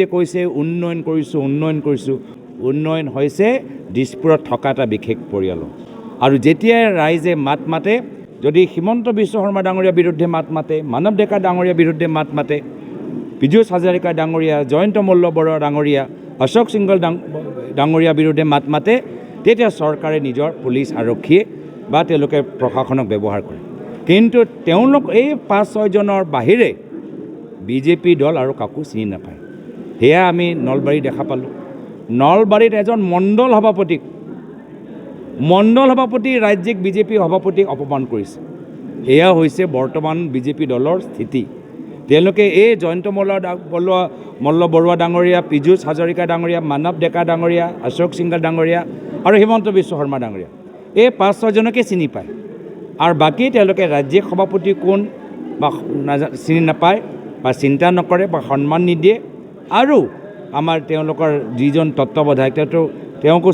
যে কৈছে, উন্নয়ন কৰিছোঁ উন্নয়ন কৰিছোঁ। উন্নয়ন হৈছে দিছপুৰত থকা এটা বিশেষ পৰিয়ালৰ। আৰু যেতিয়াই ৰাইজে মাত মাতে, যদি হিমন্ত বিশ্ব শৰ্মা ডাঙৰীয়াৰ বিৰুদ্ধে মাত মাতে, মানৱ ডেকা ডাঙৰীয়াৰ বিৰুদ্ধে মাত মাতে, পীযুষ হাজৰিকা ডাঙৰীয়া, জয়ন্ত মল্ল বৰুৱা ডাঙৰীয়া, অশোক সিংগল ডাং, ডাঙৰীয়াৰ বিৰুদ্ধে মাত মাতে, তেতিয়া চৰকাৰে নিজৰ পুলিচ আৰক্ষীয়ে বা তেওঁলোকে প্ৰশাসনক ব্যৱহাৰ কৰে। কিন্তু তেওঁলোক এই পাঁচ ছয়জনৰ বাহিৰে বিজেপি দল আৰু কাকো চিনি নাপায়। সেয়া আমি নলবাৰী দেখা পালোঁ। নলবাৰীত এজন মণ্ডল সভাপতিক, মণ্ডল সভাপতি, ৰাজ্যিক বিজেপি সভাপতিক অপমান কৰিছে। এয়া হৈছে বৰ্তমান বিজেপি দলৰ স্থিতি। তেওঁলোকে এই জয়ন্ত মল্ল বৰুৱা মল্ল বৰুৱা ডাঙৰীয়া, পীযুষ হাজৰিকা ডাঙৰীয়া, মানৱ ডেকা ডাঙৰীয়া, অশোক সিংগল ডাঙৰীয়া আৰু হিমন্ত বিশ্ব শৰ্মা ডাঙৰীয়া। এই পাঁচ ছয়জনকে চিনি পায়। আৰু বাকী তেওঁলোকে ৰাজ্যিক সভাপতি কোন বা চিনি নাপায় বা চিন্তা নকৰে বা সন্মান নিদিয়ে। আৰু আমাৰ তেওঁলোকৰ যিজন তত্ত্বাৱধায়ক তেওঁতো তেওঁকো